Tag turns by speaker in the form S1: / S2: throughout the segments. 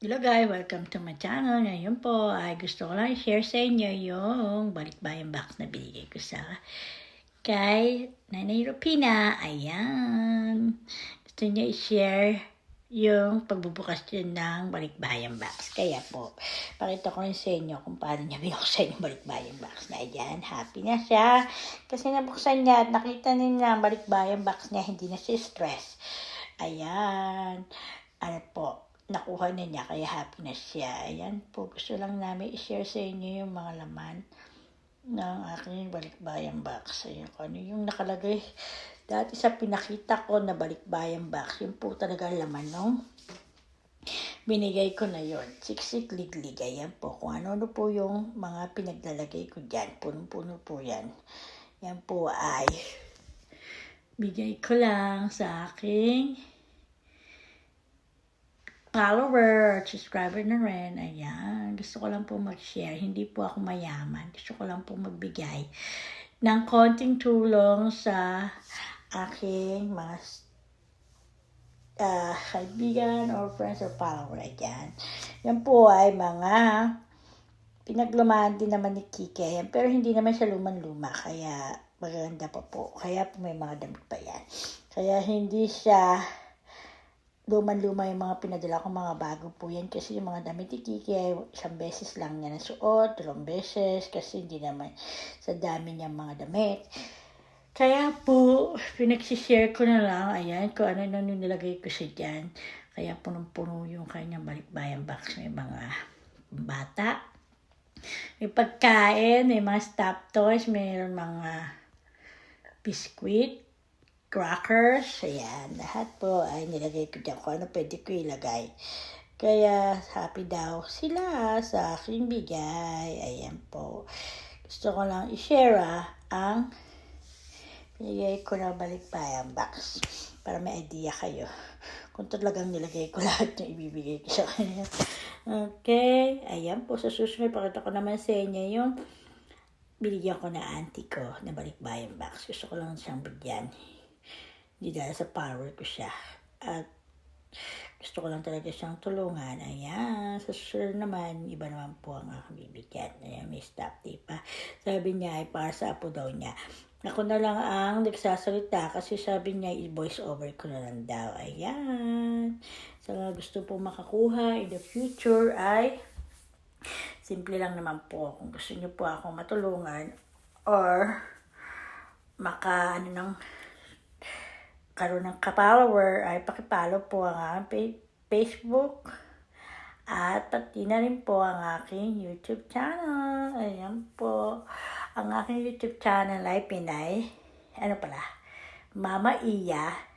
S1: Hello guys, welcome to my channel. Ngayon po ay gusto ko lang i-share sa inyo yung balikbayan box na binigay ko sa kay Nanay Rupina. Ayan. Gusto niya i-share yung pagbubukas din ng balikbayan box. Kaya po, pakita ko rin sa inyo kung paano niya binuksan yung balikbayan box na ayan. Happy na siya. Kasi nabuksan niya at nakita niya ang balikbayan box niya, hindi na siya stress. Ayan. Nakuha na niya, kaya happy na siya. Ayan po, gusto lang namin i-share sa inyo yung mga laman ng aking balikbayan box. Ayan kung ano yung nakalagay. Dati sa pinakita ko na balikbayan box, yun po talaga laman nung binigay ko na yon Siksik liglig. Ayan po, kung ano-ano po yung mga pinaglalagay ko dyan. Punong-puno po yan. Yan po ay bigay ko lang sa aking follower, subscriber na rin. Ayan. Gusto ko lang po mag-share. Hindi po ako mayaman. Gusto ko lang po magbigay ng konting tulong sa aking mga uh, kaibigan or friends or follower. Ayan. Yan po ay mga pinaglumaan din naman ni Kike. Pero hindi naman siya luman-luma. Kaya maganda pa po. Kaya po may mga damit pa yan. Kaya hindi siya luman-luma yung mga pinadala ko mga bago po yan kasi yung mga damit ni Kiki ay isang beses lang niya nasuot, dalawang beses kasi hindi naman sa dami niya mga damit. Kaya po, pinagsishare ko na lang, ayan, kung ano na nilagay ko siya dyan. Kaya punong-puno yung kanyang balikbayan box. May mga bata, may pagkain, may mga stop toys, mayroon mga biskuit, crackers, ayan, lahat po ay nilagay ko dyan kung ano pwede ko ilagay. Kaya happy daw sila sa aking bigay. Ayan po. Gusto ko lang i-share ah, ang binigay ko na balikbayan box para may idea kayo kung talagang nilagay ko lahat yung ibibigay ko sa kanya. Okay. Ayan po. Sa susunod, pakita ko naman sa inyo yung binigyan ko na auntie ko na balikbayan box. Gusto ko lang siyang bigyan. Hindi dahil sa power ko siya. At gusto ko lang talaga siyang tulungan. Ayan. Sa susunod naman, iba naman po ang aking bibigyan. Ayan, may stop tape pa. Sabi niya ay para sa apo daw niya. Ako na lang ang nagsasalita kasi sabi niya i-voice over ko na lang daw. Ayan. Sa mga gusto po makakuha in the future ay simple lang naman po. Kung gusto niyo po ako matulungan or maka ano nang karoon ng ka-follower ay pakipalo po ang aking Facebook at pati na rin po ang aking YouTube channel. Ayan po. Ang aking YouTube channel ay Pinay, ano pala, Mama Iya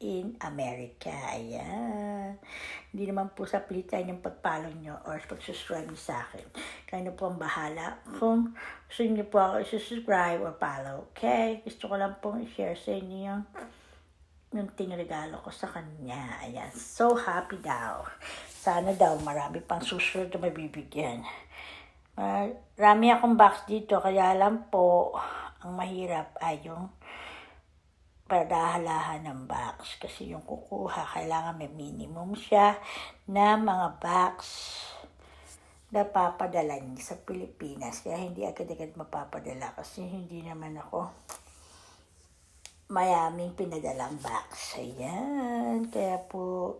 S1: in America. Ayan. Hindi naman po sa pilitan yung pagpalo nyo or pagsusubscribe nyo sa akin. Kayo na po ang bahala kung gusto nyo po ako isusubscribe or follow. Okay? Gusto ko lang pong i-share sa inyo yung yung tinregalo ko sa kanya. Ayan. So happy daw. Sana daw marami pang susunod na mabibigyan. Marami akong box dito, kaya lang po, ang mahirap ay yung padahalahan ng box. Kasi yung kukuha, kailangan may minimum siya na mga box na papadala niya sa Pilipinas. Kaya hindi agad-agad mapapadala kasi hindi naman ako mayaming pinadalang box. Ayan. Kaya po,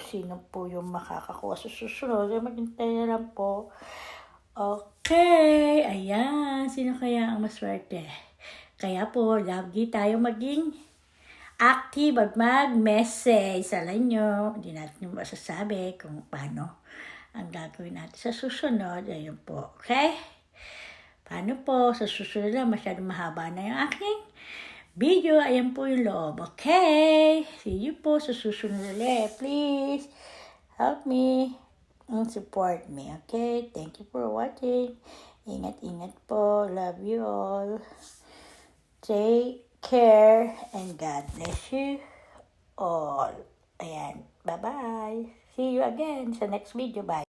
S1: sino po yung makakakuha sa susunod, ay maghintay na lang po. Okay. Ayan. Sino kaya ang maswerte? Kaya po, lagi tayo maging active at mag-message. Alam nyo, hindi natin masasabi kung paano ang gagawin natin sa susunod. Ayun po. Okay? Paano po? Sa susunod na masyadong mahaba na yung aking video. Ayan po yung loob. Okay? See you po sa susunod ulit. Please, help me and support me. Okay? Thank you for watching. Ingat-ingat po. Love you all. Take care and God bless you all. Ayan. Bye-bye. See you again sa next video. Bye.